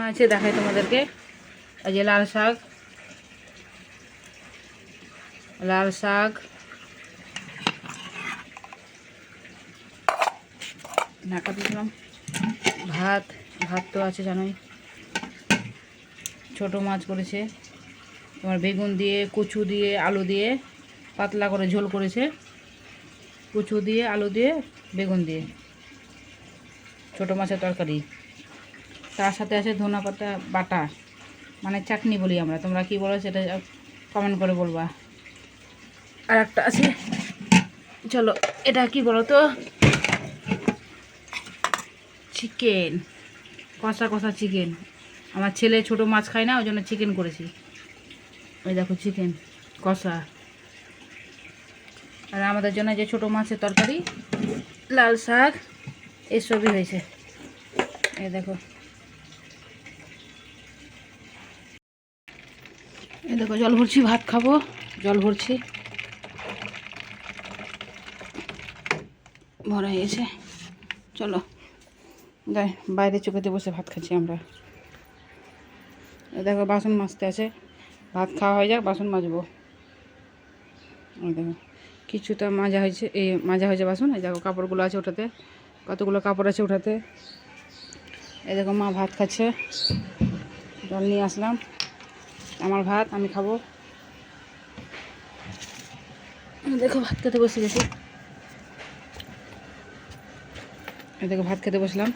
আছে, দেখাই তোমাদেরকে। এই যে লাল শাক। লাল শাক। ঢাকা দিলাম। ভাত ভাত তো আছে, জানোই। ছোট মাছ করেছে। তোমার বেগুন দিয়ে, কচু দিয়ে, আলু দিয়ে পাতলা করে ঝোল করেছে। কচু দিয়ে, আলু দিয়ে, বেগুন দিয়ে। ছোট মাছের তরকারি। তার সাথে আছে ধনা পাতা বাটা মানে চাটনি বলি আমরা। তোমরা কি বলো সেটা কমেন্ট করে বলবা। আর একটা আছে, চলো, এটা কি বলো তো চিকেন, কষা কষা চিকেন। আমার ছেলে ছোট মাছ খায় না, ওই জন্য চিকেন করেছি। ওই দেখো চিকেন, কষা। আর আমাদের জন্য যে ছোট মাছের তরকারি, লাল শাক, এসবই হয়েছে। এই দেখো। এই দেখো, জল ভরছি, ভাত খাব, জল ভরছি। ভরা হয়েছে চলো, যাই, বাইরে চোখেতে বসে ভাত খাচ্ছি আমরা। দেখো, বাসন মাজতে আছে। ভাত খাওয়া হয়ে যাক, বাসন মাজবো। দেখো, কিছুটা মাজা হয়েছে, এই মাজা হয়েছে বাসন। এই দেখো, কাপড়গুলো আছে ওঠাতে। কতগুলো কাপড় আছে ওঠাতে। এই দেখো, মা ভাত খাচ্ছে। জল নিয়ে আসলাম। আমার ভাত, আমি খাব। দেখো, ভাত খেতে বসে গেছি দেখো, ভাত খেতে বসলাম।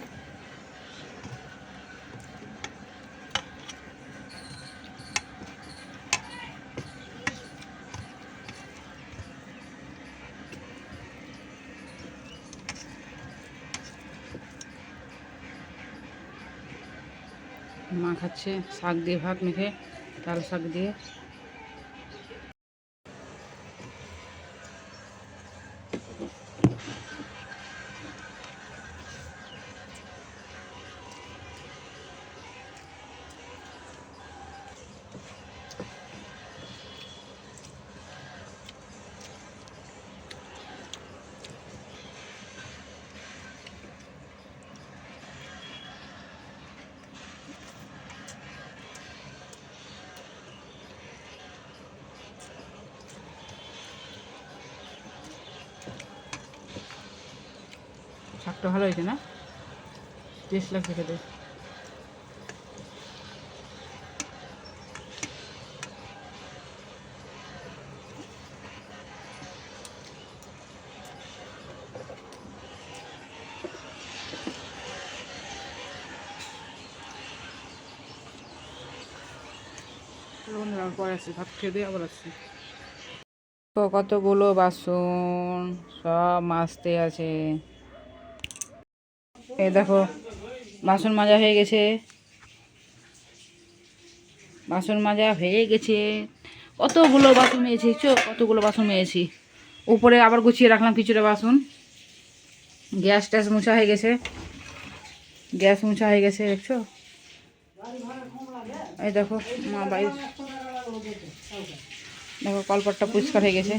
মা খাচ্ছে শাক দিয়ে ভাত মেখে। লাল শাক দিয়ে শাকটা ভালো হয়েছে না? টেস্ট লাগছে খেতে। আসছি, ভাত খেয়ে আবার কতগুলো বাসন সব মাজতে আছে। এই দেখো, বাসন মাজা হয়ে গেছে। বাসন মাজা হয়ে গেছে। কতগুলো বাসন মেয়েছি চো কতগুলো বাসন মেয়েছি উপরে আবার গুছিয়ে রাখলাম কিছুটা বাসন। গ্যাস ট্যাস মুছা হয়ে গেছে। গ্যাস মুছা হয়ে গেছে, দেখছ? এই দেখো, মা বাইর। দেখো, কলপাটটা পরিষ্কার হয়ে গেছে।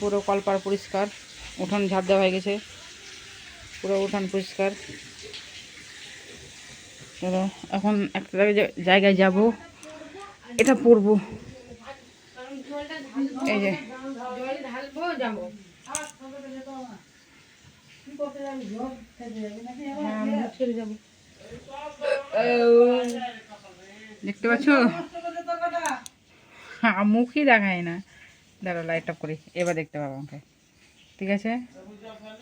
পুরো কলপার পরিষ্কার। উঠোন ঝাঁপ দেওয়া হয়ে গেছে। পুরো উঠান পরিষ্কার। চলো, এখন একটা জায়গায়- যাব। এটা পরবো। এই যে। দেখতে পাচ্ছ? হ্যাঁ মুখই দেখায় না। দাঁড়া লাইট অফ করি। এবার দেখতে পাবো আমাকে। ঠিক আছে?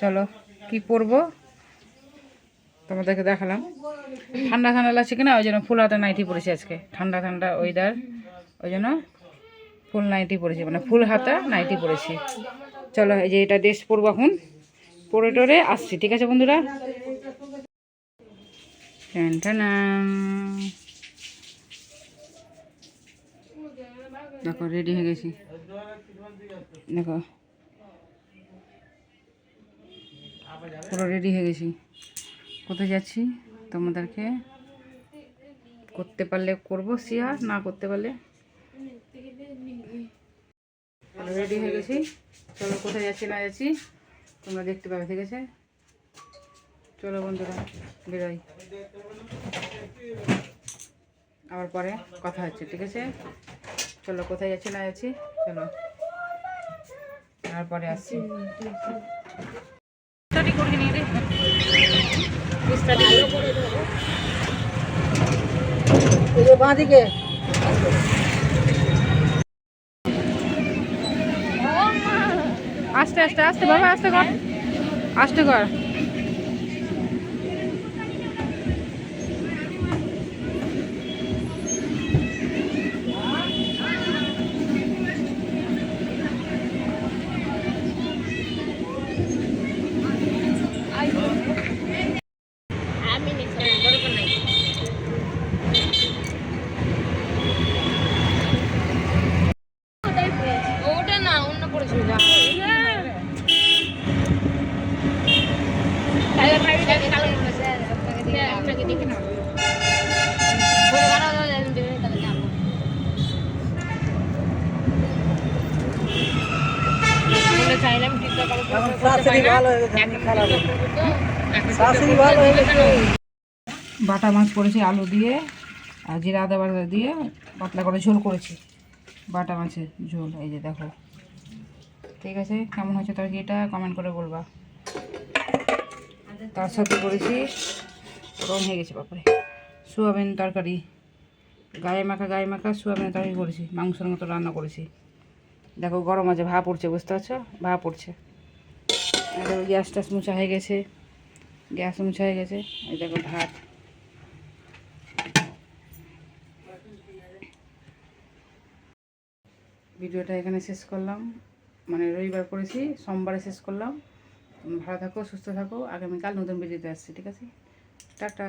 চলো, কি পরবো? তোমাদেরকে দেখালাম। ঠান্ডা ঠান্ডা লাগছে কিনা? ওই জন্য ফুল হাতা নাইটি পরেছি আজকে। ঠান্ডা ঠান্ডা ওয়েদার ওই জন্য ফুল নাইটি পরেছি। মানে ফুল হাতা নাইটি পরেছি। চলো, এই যে এটা ড্রেস পরবো এখন। পরে টরে আসছি, ঠিক আছে বন্ধুরা? দেখো রেডি হয়ে গেছি। দেখো পুরো রেডি হয়ে গেছি। কোথায় যাচ্ছি? তোমাদেরকে করতে পারলে করব শেয়ার না করতে পারলে। রেডি হয়ে গেছি। চলো, কোথায় যাচ্ছি, না যাচ্ছি, তোমরা দেখতে পাবে, ঠিক আছে? চলো, বন্ধুরা, বেরোই। আবার পরে কথা হচ্ছে, ঠিক আছে? চলো, কোথায় যাচ্ছি, না যাচ্ছি, চলো। তারপরে আসছি। বাঁদিকে। আস্তে আস্তে আস্তে বাবা আস্তে কর। আস্তে কর ওটা না অন্য পড়েছিল যা আমি বাটা মাছ করেছি আলু দিয়ে আর জিরা আদা বাটা দিয়ে পাতলা করে ঝোল করেছি। বাটা মাছের ঝোল এই যে দেখো। ঠিক আছে কেমন হয়েছে তরকারিটা কমেন্ট করে বলবা। তার সাথে করেছি গরম হয়ে গেছে বাপরে। সোয়াবিন তরকারি। গায়ে মাখা গায়ে মাখা সোয়াবিন তরকারি করেছি মাংসের মতো রান্না করেছি। দেখো গরম আছে ভা পড়ছে বুঝতে পারছ? ভা পড়ছে দেখো গ্যাস ট্যাস মুছা হয়ে গেছে। গ্যাস মুছা হয়ে গেছে। এই দেখো ভাত। ভিডিওটা এখানে শেষ করলাম। মানে রবিবার করেছি, সোমবারে শেষ করলাম। ভালো থাকো, সুস্থ থাকো। আগামীকাল নতুন ভিডিওতে আসছি, ঠিক আছে? টাটা।